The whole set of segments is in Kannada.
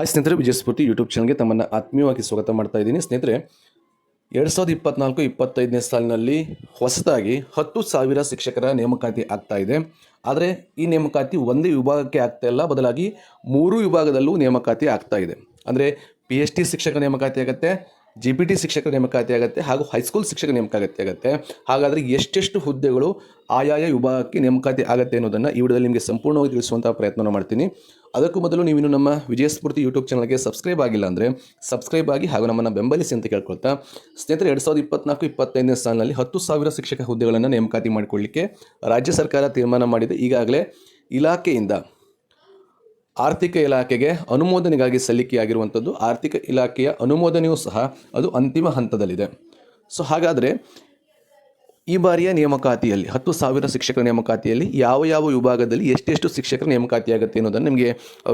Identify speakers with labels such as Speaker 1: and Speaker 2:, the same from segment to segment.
Speaker 1: ಹಾಯ್ ಸ್ನೇಹಿತರೆ, ವಿಜಯ ಸ್ಫೂರ್ತಿ ಯೂಟ್ಯೂಬ್ ಚಾನಲ್ಗೆ ತಮ್ಮನ್ನು ಆತ್ಮೀಯವಾಗಿ ಸ್ವಾಗತ ಮಾಡ್ತಾ ಇದ್ದೀನಿ. ಸ್ನೇಹಿತರೆ, ಎರಡು ಸಾವಿರದ ಇಪ್ಪತ್ನಾಲ್ಕು, ಇಪ್ಪತ್ತೈದನೇ ಸಾಲಿನಲ್ಲಿ ಹೊಸದಾಗಿ ಹತ್ತು ಸಾವಿರ ಶಿಕ್ಷಕರ ನೇಮಕಾತಿ ಆಗ್ತಾ ಇದೆ. ಆದರೆ ಈ ನೇಮಕಾತಿ ಒಂದೇ ವಿಭಾಗಕ್ಕೆ ಆಗ್ತಾ ಇಲ್ಲ, ಬದಲಾಗಿ ಮೂರು ವಿಭಾಗದಲ್ಲೂ ನೇಮಕಾತಿ ಆಗ್ತಾ ಇದೆ. ಅಂದರೆ ಪಿ ಎಚ್ ಡಿ ಶಿಕ್ಷಕ ನೇಮಕಾತಿ ಆಗುತ್ತೆ ಜಿ ಪಿ ಟಿ ಶಿಕ್ಷಕರ ನೇಮಕಾತಿ ಆಗುತ್ತೆ ಹಾಗೂ ಹೈಸ್ಕೂಲ್ ಶಿಕ್ಷಕ ನೇಮಕಾತಿ ಆಗುತ್ತೆ. ಹಾಗಾದರೆ ಎಷ್ಟೆಷ್ಟು ಹುದ್ದೆಗಳು ಆಯಾಯ ವಿಭಾಗಕ್ಕೆ ನೇಮಕಾತಿ ಆಗುತ್ತೆ ಅನ್ನೋದನ್ನು ಈ ವಿಡಿಯೋದಲ್ಲಿ ನಿಮಗೆ ಸಂಪೂರ್ಣವಾಗಿ ತಿಳಿಸುವಂಥ ಪ್ರಯತ್ನ ಮಾಡ್ತೀನಿ. ಅದಕ್ಕೂ ಮೊದಲು ನೀವು ನಮ್ಮ ವಿಜಯ ಸ್ಫೂರ್ತಿ ಯೂಟ್ಯೂಬ್ ಚಾನಲ್ಗೆ ಸಬ್ಸ್ಕ್ರೈಬ್ ಆಗಿಲ್ಲ ಅಂದರೆ ಸಬ್ಸ್ಕ್ರೈಬ್ ಆಗಿ ಹಾಗೂ ನಮ್ಮನ್ನು ಬೆಂಬಲಿಸಿ ಅಂತ ಕೇಳ್ಕೊಳ್ತಾ. ಸ್ನೇಹಿತರೆ, ಎರಡು ಸಾವಿರದ ಇಪ್ಪತ್ನಾಲ್ಕು ಇಪ್ಪತ್ತೈದನೇ ಸಾಲಿನಲ್ಲಿ ಹತ್ತು ಸಾವಿರ ಶಿಕ್ಷಕ ಹುದ್ದೆಗಳನ್ನು ನೇಮಕಾತಿ ಮಾಡಿಕೊಳ್ಳಿಕ್ಕೆ ರಾಜ್ಯ ಸರ್ಕಾರ ತೀರ್ಮಾನ ಮಾಡಿದೆ. ಈಗಾಗಲೇ ಇಲಾಖೆಯಿಂದ ಆರ್ಥಿಕ ಇಲಾಖೆಗೆ ಅನುಮೋದನೆಗಾಗಿ ಸಲ್ಲಿಕೆಯಾಗಿರುವಂಥದ್ದು ಆರ್ಥಿಕ ಇಲಾಖೆಯ ಅನುಮೋದನೆಯೂ ಸಹ ಅದು ಅಂತಿಮ ಹಂತದಲ್ಲಿದೆ. ಸೊ ಹಾಗಾದರೆ ಈ ಬಾರಿಯ ನೇಮಕಾತಿಯಲ್ಲಿ, ಹತ್ತು ಸಾವಿರ ಶಿಕ್ಷಕರ ನೇಮಕಾತಿಯಲ್ಲಿ ಯಾವ ಯಾವ ವಿಭಾಗದಲ್ಲಿ ಎಷ್ಟೆಷ್ಟು ಶಿಕ್ಷಕರ ನೇಮಕಾತಿಯಾಗುತ್ತೆ ಅನ್ನೋದನ್ನು ನಿಮಗೆ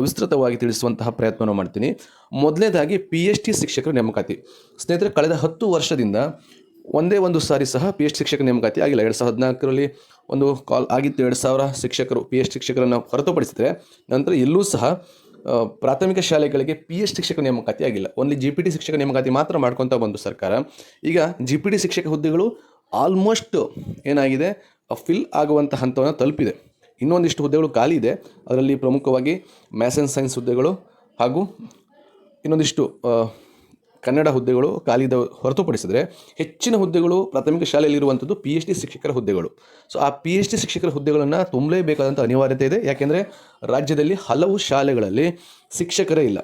Speaker 1: ವಿಸ್ತೃತವಾಗಿ ತಿಳಿಸುವಂತಹ ಪ್ರಯತ್ನವನ್ನು ಮಾಡ್ತೀನಿ. ಮೊದಲನೇದಾಗಿ ಪಿ ಎಚ್ ಟಿ ಶಿಕ್ಷಕರ ನೇಮಕಾತಿ. ಸ್ನೇಹಿತರೆ, ಕಳೆದ ಹತ್ತು ವರ್ಷದಿಂದ ಒಂದೇ ಒಂದು ಸಾರಿ ಸಹ ಪಿ ಎಚ್ ಶಿಕ್ಷಕ ನೇಮಕಾತಿ ಆಗಿಲ್ಲ. ಎರಡು ಸಾವಿರದ ಹದಿನಾಲ್ಕರಲ್ಲಿ ಒಂದು ಕಾಲ್ ಆಗಿತ್ತು. ಎರಡು ಸಾವಿರ ಶಿಕ್ಷಕರು ಪಿ ಎಚ್ ಶಿಕ್ಷಕರನ್ನು ಹೊರತುಪಡಿಸಿದರೆ ನಂತರ ಎಲ್ಲೂ ಸಹ ಪ್ರಾಥಮಿಕ ಶಾಲೆಗಳಿಗೆ ಪಿ ಎಚ್ ಶಿಕ್ಷಕ ನೇಮಕಾತಿ ಆಗಿಲ್ಲ. ಓನ್ಲಿ ಜಿ ಪಿ ಟಿ ಶಿಕ್ಷಕ ನೇಮಕಾತಿ ಮಾತ್ರ ಮಾಡ್ಕೊತಾ ಬಂದು ಸರ್ಕಾರ. ಈಗ ಜಿ ಪಿ ಟಿ ಶಿಕ್ಷಕ ಹುದ್ದೆಗಳು ಆಲ್ಮೋಸ್ಟ್ ಏನಾಗಿದೆ ಫಿಲ್ ಆಗುವಂಥ ಹಂತವನ್ನು ತಲುಪಿದೆ. ಇನ್ನೊಂದಿಷ್ಟು ಹುದ್ದೆಗಳು ಖಾಲಿ ಇದೆ. ಅದರಲ್ಲಿ ಪ್ರಮುಖವಾಗಿ ಮ್ಯಾಥ್ಸ್ ಆ್ಯಂಡ್ ಸೈನ್ಸ್ ಹುದ್ದೆಗಳು ಹಾಗೂ ಇನ್ನೊಂದಿಷ್ಟು ಕನ್ನಡ ಹುದ್ದೆಗಳು ಖಾಲಿದ ಹೊರತುಪಡಿಸಿದರೆ ಹೆಚ್ಚಿನ ಹುದ್ದೆಗಳು ಪ್ರಾಥಮಿಕ ಶಾಲೆಯಲ್ಲಿ ಇರುವಂಥದ್ದು ಪಿ ಎಚ್ ಡಿ ಶಿಕ್ಷಕರ ಹುದ್ದೆಗಳು. ಸೊ ಆ ಪಿ ಎಚ್ ಡಿ ಶಿಕ್ಷಕರ ಹುದ್ದೆಗಳನ್ನು ತುಂಬಲೇಬೇಕಾದಂಥ ಅನಿವಾರ್ಯತೆ ಇದೆ. ಯಾಕೆಂದರೆ ರಾಜ್ಯದಲ್ಲಿ ಹಲವು ಶಾಲೆಗಳಲ್ಲಿ ಶಿಕ್ಷಕರೇ ಇಲ್ಲ.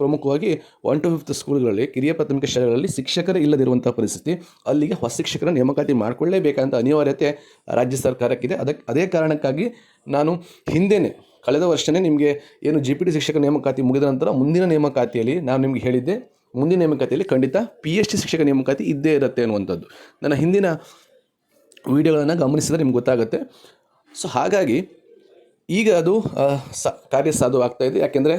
Speaker 1: ಪ್ರಮುಖವಾಗಿ ಒನ್ ಟು ಫಿಫ್ತ್ ಸ್ಕೂಲ್ಗಳಲ್ಲಿ ಕಿರಿಯ ಪ್ರಾಥಮಿಕ ಶಾಲೆಗಳಲ್ಲಿ ಶಿಕ್ಷಕರೇ ಇಲ್ಲದಿರುವಂಥ ಪರಿಸ್ಥಿತಿ ಅಲ್ಲಿಗೆ ಹೊಸ ಶಿಕ್ಷಕರ ನೇಮಕಾತಿ ಮಾಡಿಕೊಳ್ಳೇಬೇಕಂತ ಅನಿವಾರ್ಯತೆ ರಾಜ್ಯ ಸರ್ಕಾರಕ್ಕಿದೆ. ಅದಕ್ಕೆ ಅದೇ ಕಾರಣಕ್ಕಾಗಿ ನಾನು ಹಿಂದೆನೇ, ಕಳೆದ ವರ್ಷನೇ ನಿಮಗೆ ಏನು ಜಿ ಪಿ ಟಿ ಶಿಕ್ಷಕ ನೇಮಕಾತಿ ಮುಗಿದ ನಂತರ ಮುಂದಿನ ನೇಮಕಾತಿಯಲ್ಲಿ ನಾನು ನಿಮಗೆ ಹೇಳಿದ್ದೆ. ಮುಂದಿನ ನೇಮಕಾತಿಯಲ್ಲಿ ಖಂಡಿತ ಪಿ ಎಚ್ ಡಿ ಶಿಕ್ಷಕ ನೇಮಕಾತಿ ಇದ್ದೇ ಇರುತ್ತೆ ಅನ್ನುವಂಥದ್ದು. ನನ್ನ ಹಿಂದಿನ ವಿಡಿಯೋಗಳನ್ನು ಗಮನಿಸಿದರೆ ನಿಮ್ಗೆ ಗೊತ್ತಾಗುತ್ತೆ. ಸೊ ಹಾಗಾಗಿ ಈಗ ಅದು ಸ, ಕಾರ್ಯ ಸಾಧು ಇದೆ. ಯಾಕೆಂದರೆ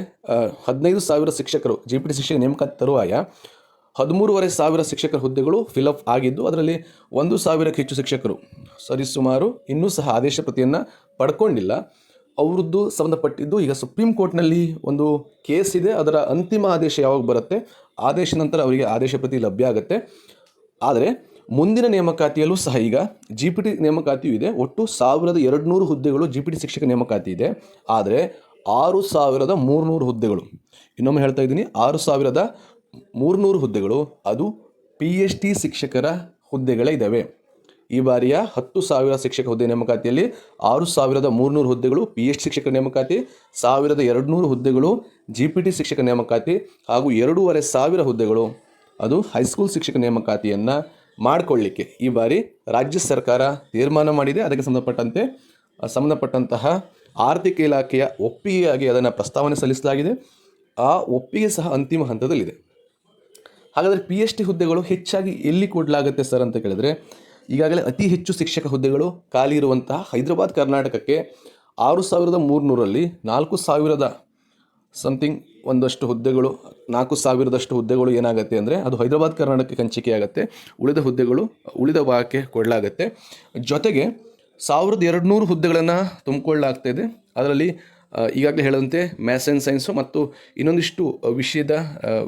Speaker 1: ಹದಿನೈದು ಸಾವಿರ ಶಿಕ್ಷಕರು ಜಿ ಪಿ ಟಿ ಶಿಕ್ಷಕ ನೇಮಕಾತಿ ತರುವಾಯ ಹದಿಮೂರುವರೆ ಸಾವಿರ ಶಿಕ್ಷಕರ ಹುದ್ದೆಗಳು ಫಿಲಪ್ ಆಗಿದ್ದು, ಅದರಲ್ಲಿ ಒಂದು ಸಾವಿರಕ್ಕೆ ಹೆಚ್ಚು ಶಿಕ್ಷಕರು. ಸರಿಸುಮಾರು ಇನ್ನೂ ಸಹ ಆದೇಶ ಪ್ರತಿಯನ್ನು ಪಡ್ಕೊಂಡಿಲ್ಲ. ಅವ್ರದ್ದು ಸಂಬಂಧಪಟ್ಟಿದ್ದು ಈಗ ಸುಪ್ರೀಂ ಕೋರ್ಟ್ನಲ್ಲಿ ಒಂದು ಕೇಸ್ ಇದೆ, ಅದರ ಅಂತಿಮ ಆದೇಶ ಯಾವಾಗ ಬರುತ್ತೆ, ಆದೇಶ ನಂತರ ಅವರಿಗೆ ಆದೇಶ ಪ್ರತಿ ಲಭ್ಯ ಆಗುತ್ತೆ. ಆದರೆ ಮುಂದಿನ ನೇಮಕಾತಿಯಲ್ಲೂ ಸಹ ಈಗ ಜಿ ಪಿ ಟಿ ನೇಮಕಾತಿಯೂ ಇದೆ, ಒಟ್ಟು ಸಾವಿರದ ಎರಡು ನೂರು ಹುದ್ದೆಗಳು ಜಿ ಪಿ ಟಿ ಶಿಕ್ಷಕ ನೇಮಕಾತಿ ಇದೆ. ಆದರೆ ಆರು ಸಾವಿರದ ಮೂರುನೂರು ಹುದ್ದೆಗಳು, ಇನ್ನೊಮ್ಮೆ ಹೇಳ್ತಾ ಇದ್ದೀನಿ, ಆರು ಸಾವಿರದ ಮೂರುನೂರು ಹುದ್ದೆಗಳು, ಅದು ಪಿ ಎಚ್ ಟಿ ಶಿಕ್ಷಕರ ಹುದ್ದೆಗಳೇ ಇದ್ದಾವೆ ಈ ಬಾರಿಯ ಹತ್ತು ಸಾವಿರ ಶಿಕ್ಷಕ ಹುದ್ದೆ ನೇಮಕಾತಿಯಲ್ಲಿ ಆರು ಸಾವಿರದ ಮೂರುನೂರು ಹುದ್ದೆಗಳು ಪಿ ಎಚ್ ಶಿಕ್ಷಕ ನೇಮಕಾತಿ, ಸಾವಿರದ ಎರಡುನೂರು ಹುದ್ದೆಗಳು ಜಿ ಪಿ ಟಿ ಶಿಕ್ಷಕ ನೇಮಕಾತಿ ಹಾಗೂ ಎರಡೂವರೆ ಸಾವಿರ ಹುದ್ದೆಗಳು ಅದು ಹೈಸ್ಕೂಲ್ ಶಿಕ್ಷಕ ನೇಮಕಾತಿಯನ್ನು ಮಾಡಿಕೊಳ್ಳಿಕ್ಕೆ ಈ ಬಾರಿ ರಾಜ್ಯ ಸರ್ಕಾರ ತೀರ್ಮಾನ ಮಾಡಿದೆ. ಅದಕ್ಕೆ ಸಂಬಂಧಪಟ್ಟಂತೆ, ಸಂಬಂಧಪಟ್ಟಂತಹ ಆರ್ಥಿಕ ಇಲಾಖೆಯ ಒಪ್ಪಿಗೆಯಾಗಿ ಅದನ್ನು ಪ್ರಸ್ತಾವನೆ ಸಲ್ಲಿಸಲಾಗಿದೆ. ಆ ಒಪ್ಪಿಗೆ ಸಹ ಅಂತಿಮ ಹಂತದಲ್ಲಿದೆ. ಹಾಗಾದರೆ ಪಿ ಎಚ್ ಡಿ ಹುದ್ದೆಗಳು ಹೆಚ್ಚಾಗಿ ಎಲ್ಲಿ ಕೊಡಲಾಗುತ್ತೆ ಸರ್ ಅಂತ ಕೇಳಿದ್ರೆ ಈಗಾಗಲೇ ಅತಿ ಹೆಚ್ಚು ಶಿಕ್ಷಕ ಹುದ್ದೆಗಳು ಖಾಲಿ ಇರುವಂತಹ ಹೈದರಾಬಾದ್, ಕರ್ನಾಟಕಕ್ಕೆ ಆರು ಸಾವಿರದ ಮೂರುನೂರಲ್ಲಿ ನಾಲ್ಕು ಸಾವಿರದ ಸಮಥಿಂಗ್ ಒಂದಷ್ಟು ಹುದ್ದೆಗಳು, ನಾಲ್ಕು ಸಾವಿರದಷ್ಟು ಹುದ್ದೆಗಳು ಏನಾಗುತ್ತೆ ಅಂದರೆ ಅದು ಹೈದರಾಬಾದ್, ಕರ್ನಾಟಕಕ್ಕೆ ಹಂಚಿಕೆ ಆಗುತ್ತೆ ಉಳಿದ ಹುದ್ದೆಗಳು, ಉಳಿದ ಭಾಗಕ್ಕೆ ಕೊಡಲಾಗುತ್ತೆ ಜೊತೆಗೆ ಸಾವಿರದ ಎರಡು ನೂರು ಹುದ್ದೆಗಳನ್ನು ತುಂಬಿಕೊಳ್ಳಲಾಗ್ತಾ ಇದೆ. ಅದರಲ್ಲಿ ಈಗಾಗಲೇ ಹೇಳದಂತೆ ಮ್ಯಾಥ್ಸ್ ಆ್ಯಂಡ್ ಸೈನ್ಸು ಮತ್ತು ಇನ್ನೊಂದಿಷ್ಟು ವಿಷಯದ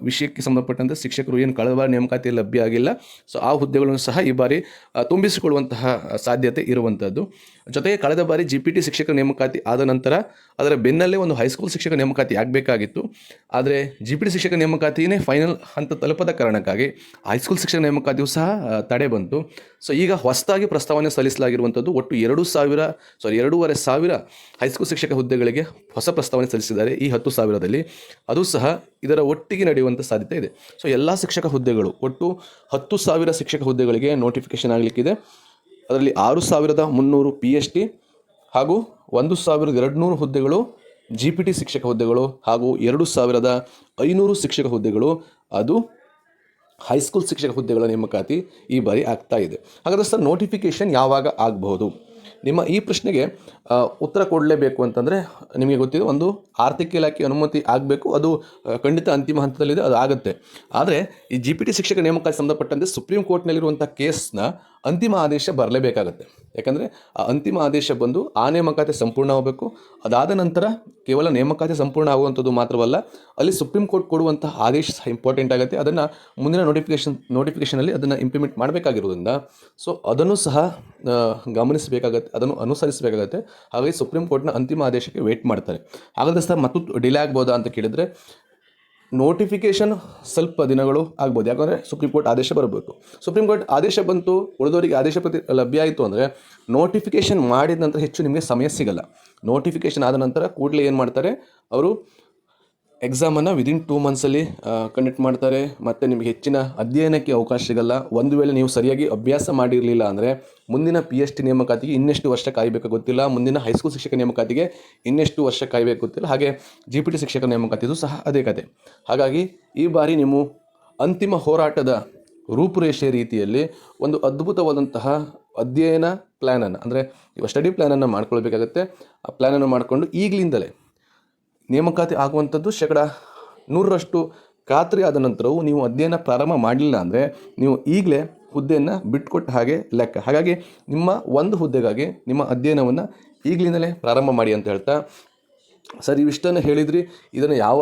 Speaker 1: ವಿಷಯಕ್ಕೆ ಸಂಬಂಧಪಟ್ಟಂತೆ ಶಿಕ್ಷಕರು ಏನು ಕಳೆದ ಬಾರಿ ನೇಮಕಾತಿ ಲಭ್ಯ ಆಗಿಲ್ಲ. ಸೊ, ಆ ಹುದ್ದೆಗಳನ್ನು ಸಹ ಈ ಬಾರಿ ತುಂಬಿಸಿಕೊಳ್ಳುವಂತಹ ಸಾಧ್ಯತೆ ಇರುವಂಥದ್ದು ಜೊತೆಗೆ ಕಳೆದ ಬಾರಿ ಜಿ ಪಿ ಟಿ ಶಿಕ್ಷಕ ನೇಮಕಾತಿ ಆದ ನಂತರ ಅದರ ಬೆನ್ನಲ್ಲೇ ಒಂದು ಹೈಸ್ಕೂಲ್ ಶಿಕ್ಷಕ ನೇಮಕಾತಿ ಆಗಬೇಕಾಗಿತ್ತು. ಆದರೆ ಜಿ ಪಿ ಟಿ ಶಿಕ್ಷಕ ನೇಮಕಾತಿಯೇ ಫೈನಲ್ ಹಂತ ತಲುಪದ ಕಾರಣಕ್ಕಾಗಿ ಹೈಸ್ಕೂಲ್ ಶಿಕ್ಷಕ ನೇಮಕಾತಿಯೂ ಸಹ ತಡೆ ಬಂತು. ಸೊ, ಈಗ ಹೊಸದಾಗಿ ಪ್ರಸ್ತಾವನೆ ಸಲ್ಲಿಸಲಾಗಿರುವಂಥದ್ದು ಒಟ್ಟು ಎರಡು ಸಾವಿರ, ಸಾರಿ, ಎರಡೂವರೆ ಸಾವಿರ ಹೈಸ್ಕೂಲ್ ಶಿಕ್ಷಕ ಹುದ್ದೆಗಳಿಗೆ ಹೊಸ ಪ್ರಸ್ತಾವನೆ ಸಲ್ಲಿಸಿದ್ದಾರೆ ಈ ಹತ್ತು ಸಾವಿರದಲ್ಲಿ. ಅದು ಸಹ ಇದರ ಒಟ್ಟಿಗೆ ನಡೆಯುವಂಥ ಸಾಧ್ಯತೆ ಇದೆ. ಸೊ ಎಲ್ಲ ಶಿಕ್ಷಕ ಹುದ್ದೆಗಳು ಒಟ್ಟು ಹತ್ತು ಸಾವಿರ ಶಿಕ್ಷಕ ಹುದ್ದೆಗಳಿಗೆ ನೋಟಿಫಿಕೇಷನ್ ಆಗಲಿಕ್ಕಿದೆ. ಅದರಲ್ಲಿ ಆರು ಸಾವಿರದ ಮುನ್ನೂರು ಪಿ ಎಚ್ ಡಿ ಹಾಗೂ ಒಂದು ಸಾವಿರದ ಎರಡುನೂರು ಹುದ್ದೆಗಳು ಜಿ ಪಿ ಟಿ ಶಿಕ್ಷಕ ಹುದ್ದೆಗಳು ಹಾಗೂ ಎರಡು ಸಾವಿರದ ಐನೂರು ಶಿಕ್ಷಕ ಹುದ್ದೆಗಳು. ಅದು ಹೈಸ್ಕೂಲ್ ಶಿಕ್ಷಕ ಹುದ್ದೆಗಳ ನೇಮಕಾತಿ ಈ ಬಾರಿ ಆಗ್ತಾ ಇದೆ. ಹಾಗಾದರೆ ಸರ್ ನೋಟಿಫಿಕೇಷನ್ ಯಾವಾಗ ಆಗಬಹುದು? ನಿಮ್ಮ ಈ ಪ್ರಶ್ನೆಗೆ ಉತ್ತರ ಕೊಡಲೇಬೇಕು ಅಂತಂದರೆ ನಿಮಗೆ ಗೊತ್ತಿದೆ, ಒಂದು ಆರ್ಥಿಕ ಇಲಾಖೆ ಅನುಮತಿ ಆಗಬೇಕು, ಅದು ಖಂಡಿತ ಅಂತಿಮ ಹಂತದಲ್ಲಿದೆ, ಅದು ಆಗುತ್ತೆ. ಆದರೆ ಈ ಜಿ ಪಿ ಟಿ ಶಿಕ್ಷಕ ನೇಮಕಾತಿ ಸಂಬಂಧಪಟ್ಟಂತೆ ಸುಪ್ರೀಂ ಕೋರ್ಟ್ನಲ್ಲಿರುವಂಥ ಕೇಸ್ನ ಅಂತಿಮ ಆದೇಶ ಬರಲೇಬೇಕಾಗತ್ತೆ. ಯಾಕಂದರೆ ಆ ಅಂತಿಮ ಆದೇಶ ಬಂದು ಆ ನೇಮಕಾತಿ ಸಂಪೂರ್ಣ ಆಗಬೇಕು. ಅದಾದ ನಂತರ ಕೇವಲ ನೇಮಕಾತಿ ಸಂಪೂರ್ಣ ಆಗುವಂಥದ್ದು ಮಾತ್ರವಲ್ಲ, ಅಲ್ಲಿ ಸುಪ್ರೀಂ ಕೋರ್ಟ್ ಕೊಡುವಂತಹ ಆದೇಶ ಸಹ ಇಂಪಾರ್ಟೆಂಟ್ ಆಗುತ್ತೆ. ಅದನ್ನು ಮುಂದಿನ ನೋಟಿಫಿಕೇಶನ್ ನೋಟಿಫಿಕೇಷನಲ್ಲಿ ಅದನ್ನು ಇಂಪ್ಲಿಮೆಂಟ್ ಮಾಡಬೇಕಾಗಿರೋದ್ರಿಂದ ಸೊ ಅದನ್ನು ಸಹ ಗಮನಿಸಬೇಕಾಗತ್ತೆ, ಅದನ್ನು ಅನುಸರಿಸಬೇಕಾಗತ್ತೆ. ಹಾಗಾಗಿ ಸುಪ್ರೀಂ ಕೋರ್ಟ್ನ ಅಂತಿಮ ಆದೇಶಕ್ಕೆ ವೇಟ್ ಮಾಡ್ತಾರೆ. ಹಾಗಾದರೆ ಸರ್ ಮತ್ತು ಡಿಲೇ ಆಗ್ಬೋದಾ ಅಂತ ಕೇಳಿದರೆ ನೋಟಿಫಿಕೇಷನ್ ಸ್ವಲ್ಪ ದಿನಗಳು ಆಗ್ಬೋದು. ಯಾಕಂದರೆ ಸುಪ್ರೀಂ ಕೋರ್ಟ್ ಆದೇಶ ಬರಬೇಕು. ಸುಪ್ರೀಂ ಕೋರ್ಟ್ ಆದೇಶ ಬಂತು, ಉಳಿದವರಿಗೆ ಆದೇಶ ಪ್ರತಿ ಲಭ್ಯ ಆಯಿತು ಅಂದರೆ ನೋಟಿಫಿಕೇಷನ್ ಮಾಡಿದ ನಂತರ ಹೆಚ್ಚು ನಿಮಗೆ ಸಮಯ ಸಿಗಲ್ಲ. ನೋಟಿಫಿಕೇಷನ್ ಆದ ನಂತರ ಕೂಡಲೇ ಏನು ಮಾಡ್ತಾರೆ? ಅವರು ಎಕ್ಸಾಮನ್ನು ವಿದಿನ್ ಟೂ ಮಂತ್ಸಲ್ಲಿ ಕಂಡಕ್ಟ್ ಮಾಡ್ತಾರೆ. ಮತ್ತು ನಿಮಗೆ ಹೆಚ್ಚಿನ ಅಧ್ಯಯನಕ್ಕೆ ಅವಕಾಶ ಸಿಗಲ್ಲ. ಒಂದು ವೇಳೆ ನೀವು ಸರಿಯಾಗಿ ಅಭ್ಯಾಸ ಮಾಡಿರಲಿಲ್ಲ ಅಂದರೆ ಮುಂದಿನ ಪಿ ಎಚ್ ಡಿ ನೇಮಕಾತಿಗೆ ಇನ್ನೆಷ್ಟು ವರ್ಷ ಕಾಯಬೇಕು ಗೊತ್ತಿಲ್ಲ. ಮುಂದಿನ ಹೈಸ್ಕೂಲ್ ಶಿಕ್ಷಕ ನೇಮಕಾತಿಗೆ ಇನ್ನೆಷ್ಟು ವರ್ಷ ಕಾಯಬೇಕು ಗೊತ್ತಿಲ್ಲ. ಹಾಗೆ ಜಿ ಪಿ ಟಿ ಶಿಕ್ಷಕ ನೇಮಕಾತಿದು ಸಹ ಅದೇ ಕತೆ. ಹಾಗಾಗಿ ಈ ಬಾರಿ ನೀವು ಅಂತಿಮ ಹೋರಾಟದ ರೂಪುರೇಷೆ ರೀತಿಯಲ್ಲಿ ಒಂದು ಅದ್ಭುತವಾದಂತಹ ಅಧ್ಯಯನ ಪ್ಲ್ಯಾನನ್ನು ಅಂದರೆ ಸ್ಟಡಿ ಪ್ಲ್ಯಾನನ್ನು ಮಾಡ್ಕೊಳ್ಬೇಕಾಗತ್ತೆ. ಆ ಪ್ಲ್ಯಾನನ್ನು ಮಾಡಿಕೊಂಡು ಈಗಲಿಂದಲೇ ನೇಮಕಾತಿ ಆಗುವಂಥದ್ದು ಶೇಕಡ ನೂರರಷ್ಟು ಖಾತ್ರಿ ಆದ ನಂತರವೂ ನೀವು ಅಧ್ಯಯನ ಪ್ರಾರಂಭ ಮಾಡಲಿಲ್ಲ ಅಂದರೆ ನೀವು ಈಗಲೇ ಹುದ್ದೆಯನ್ನು ಬಿಟ್ಕೊಟ್ಟ ಹಾಗೆ ಲೆಕ್ಕ. ಹಾಗಾಗಿ ನಿಮ್ಮ ಒಂದು ಹುದ್ದೆಗಾಗಿ ನಿಮ್ಮ ಅಧ್ಯಯನವನ್ನು ಈಗಲಿಂದಲೇ ಪ್ರಾರಂಭ ಮಾಡಿ ಅಂತ ಹೇಳ್ತಾ. ಸರ್ ಇವಿಷ್ಟನ್ನು ಹೇಳಿದ್ರಿ, ಇದನ್ನು ಯಾವ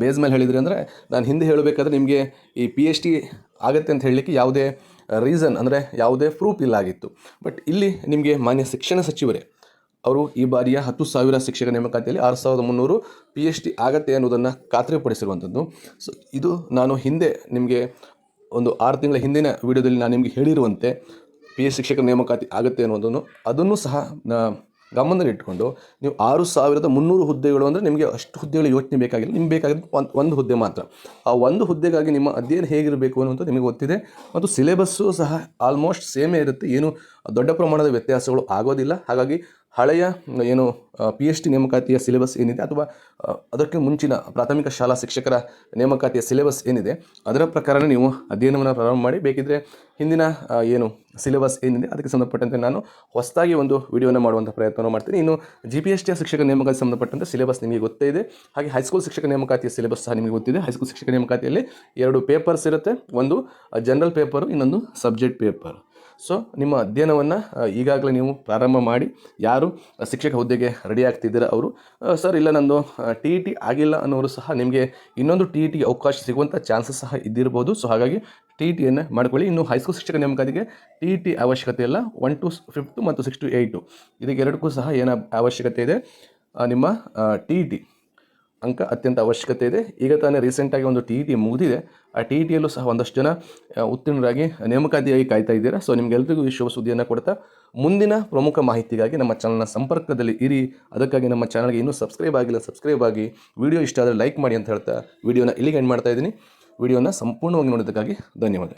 Speaker 1: ಬೇಸ್ ಮೇಲೆ ಹೇಳಿದ್ರಿ ಅಂದರೆ ನಾನು ಹಿಂದೆ ಹೇಳಬೇಕಾದ್ರೆ ನಿಮಗೆ ಈ ಪಿ ಎಚ್ ಡಿ ಆಗುತ್ತೆ ಅಂತ ಹೇಳಲಿಕ್ಕೆ ಯಾವುದೇ ರೀಸನ್ ಅಂದರೆ ಯಾವುದೇ ಪ್ರೂಫ್ ಇಲ್ಲ ಆಗಿತ್ತು. ಬಟ್ ಇಲ್ಲಿ ನಿಮಗೆ ಮಾನ್ಯ ಶಿಕ್ಷಣ ಸಚಿವರೇ ಅವರು ಈ ಬಾರಿಯ ಹತ್ತು ಸಾವಿರ ಶಿಕ್ಷಕ ನೇಮಕಾತಿಯಲ್ಲಿ ಆರು ಸಾವಿರದ ಮುನ್ನೂರು ಪಿ ಎಚ್ ಡಿ ಆಗತ್ತೆ ಅನ್ನೋದನ್ನು ಖಾತ್ರಿಪಡಿಸಿರುವಂಥದ್ದು. ಸೊ ಇದು ನಾನು ಹಿಂದೆ ನಿಮಗೆ ಒಂದು ಆರು ತಿಂಗಳ ಹಿಂದಿನ ವಿಡಿಯೋದಲ್ಲಿ ನಾನು ನಿಮಗೆ ಹೇಳಿರುವಂತೆ ಪಿ ಎಚ್ ಶಿಕ್ಷಕ ನೇಮಕಾತಿ ಆಗುತ್ತೆ ಅನ್ನೋದನ್ನು ಅದನ್ನು ಸಹ ಗಮನದಲ್ಲಿ ಗಮನದಲ್ಲಿಟ್ಟುಕೊಂಡು ನೀವು ಆರು ಸಾವಿರದ ಮುನ್ನೂರು ಹುದ್ದೆಗಳು ಅಂದರೆ ನಿಮಗೆ ಅಷ್ಟು ಹುದ್ದೆಗಳು ಯೋಚನೆ ಬೇಕಾಗಿಲ್ಲ. ನಿಮ್ಗೆ ಬೇಕಾಗಿದ್ದು ಒಂದು ಒಂದು ಹುದ್ದೆ ಮಾತ್ರ. ಆ ಒಂದು ಹುದ್ದೆಗಾಗಿ ನಿಮ್ಮ ಅಧ್ಯಯನ ಹೇಗಿರಬೇಕು ಅನ್ನೋದು ನಿಮಗೆ ಗೊತ್ತಿದೆ. ಮತ್ತು ಸಿಲೆಬಸ್ಸು ಸಹ ಆಲ್ಮೋಸ್ಟ್ ಸೇಮೇ ಇರುತ್ತೆ. ಏನು ದೊಡ್ಡ ಪ್ರಮಾಣದ ವ್ಯತ್ಯಾಸಗಳು ಆಗೋದಿಲ್ಲ. ಹಾಗಾಗಿ ಹಳೆಯ, ಏನು ಪಿ ಎಚ್ ಡಿ ನೇಮಕಾತಿಯ ಸಿಲೆಬಸ್ ಏನಿದೆ ಅಥವಾ ಅದಕ್ಕೆ ಮುಂಚಿನ ಪ್ರಾಥಮಿಕ ಶಾಲಾ ಶಿಕ್ಷಕರ ನೇಮಕಾತಿಯ ಸಿಲೆಬಸ್ ಏನಿದೆ, ಅದರ ಪ್ರಕಾರನೇ ನೀವು ಅಧ್ಯಯನವನ್ನು ಪ್ರಾರಂಭ ಮಾಡಿ. ಬೇಕಿದ್ದರೆ ಹಿಂದಿನ ಏನು ಸಿಲೆಬಸ್ ಏನಿದೆ ಅದಕ್ಕೆ ಸಂಬಂಧಪಟ್ಟಂತೆ ನಾನು ಹೊಸದಾಗಿ ಒಂದು ವಿಡಿಯೋನ ಮಾಡುವಂಥ ಪ್ರಯತ್ನವನ್ನು ಮಾಡ್ತೀನಿ. ಇನ್ನು ಜಿ ಪಿ ಎಸ್ ಟಿಯ ಶಿಕ್ಷಕ ನೇಮಕಾತಿ ಸಂಬಂಧಪಟ್ಟಂತೆ ಸಿಲೆಬಸ್ ನಿಮಗೆ ಗೊತ್ತೇ ಇದೆ. ಹಾಗೆ ಹೈಸ್ಕೂಲ್ ಶಿಕ್ಷಕ ನೇಮಕಾತಿಯ ಸಿಲೆಬಸ್ ಸಹ ನಿಮಗೆ ಗೊತ್ತಿದೆ. ಹೈಸ್ಕೂಲ್ ಶಿಕ್ಷಕ ನೇಮಕಾತಿಯಲ್ಲಿ ಎರಡು ಪೇಪರ್ಸ್ ಇರುತ್ತೆ. ಒಂದು ಜನರಲ್ ಪೇಪರು ಇನ್ನೊಂದು ಸಬ್ಜೆಕ್ಟ್ ಪೇಪರ್ ಸೊ ನಿಮ್ಮ ಅಧ್ಯಯನವನ್ನು ಈಗಾಗಲೇ ನೀವು ಪ್ರಾರಂಭ ಮಾಡಿ, ಯಾರು ಶಿಕ್ಷಕ ಹುದ್ದೆಗೆ ರೆಡಿ ಆಗ್ತಿದ್ದೀರಾ ಅವರು ಸರ್, ಇಲ್ಲ ನಂದು ಟಿ ಇ ಟಿ ಆಗಿಲ್ಲ ಅನ್ನೋರು ಸಹ ನಿಮಗೆ ಇನ್ನೊಂದು ಟಿ ಇ ಟಿಗೆ ಅವಕಾಶ ಸಿಗುವಂಥ ಚಾನ್ಸಸ್ ಸಹ ಇದ್ದಿರ್ಬೋದು. ಸೊ ಹಾಗಾಗಿ ಟಿ ಇ ಟಿಯನ್ನು ಮಾಡ್ಕೊಳ್ಳಿ. ಇನ್ನು ಹೈಸ್ಕೂಲ್ ಶಿಕ್ಷಕ ನೇಮಕಾತಿಗೆ ಟಿ ಇ ಟಿ ಅವಶ್ಯಕತೆ ಇಲ್ಲ. ಒನ್ ಟು ಫಿಫ್ತ್ ಮತ್ತು ಸಿಕ್ಸ್ ಟು ಏಯ್ಟು ಇದಕ್ಕೆ ಎರಡಕ್ಕೂ ಸಹ ಏನು ಅವಶ್ಯಕತೆ ಇದೆ? ನಿಮ್ಮ ಟಿ ಇ ಟಿ ಅಂಕ ಅತ್ಯಂತ ಅವಶ್ಯಕತೆ ಇದೆ. ಈಗ ತಾನೇ ರೀಸೆಂಟಾಗಿ ಒಂದು ಟಿ ಇ ಟಿ ಮುಗಿದಿದೆ. ಆ ಟಿ ಇ ಟಿಯಲ್ಲೂ ಸಹ ಒಂದಷ್ಟು ಜನ ಉತ್ತೀರ್ಣರಾಗಿ ನೇಮಕಾತಿಯಾಗಿ ಕಾಯ್ತಾ ಇದ್ದೀರಾ. ಸೊ ನಿಮಗೆಲ್ಲರಿಗೂ ಈ ಶುಭ ಸುದ್ದಿಯನ್ನು ಕೊಡ್ತಾ ಮುಂದಿನ ಪ್ರಮುಖ ಮಾಹಿತಿಗಾಗಿ ನಮ್ಮ ಚಾನಲ್ನ ಸಂಪರ್ಕದಲ್ಲಿ ಇರಿ. ಅದಕ್ಕಾಗಿ ನಮ್ಮ ಚಾನಲ್ಗೆ ಇನ್ನೂ ಸಬ್ಸ್ಕ್ರೈಬ್ ಆಗಿಲ್ಲ ಸಬ್ಸ್ಕ್ರೈಬ್ ಆಗಿ ವಿಡಿಯೋ ಇಷ್ಟ ಆದರೆ ಲೈಕ್ ಮಾಡಿ ಅಂತ ಹೇಳ್ತಾ ವಿಡಿಯೋನ ಇಲ್ಲಿಗೆ ಎಂಡ್ ಮಾಡ್ತಾ ಇದ್ದೀನಿ. ವಿಡಿಯೋನ ಸಂಪೂರ್ಣವಾಗಿ ನೋಡೋದಕ್ಕಾಗಿ ಧನ್ಯವಾದ.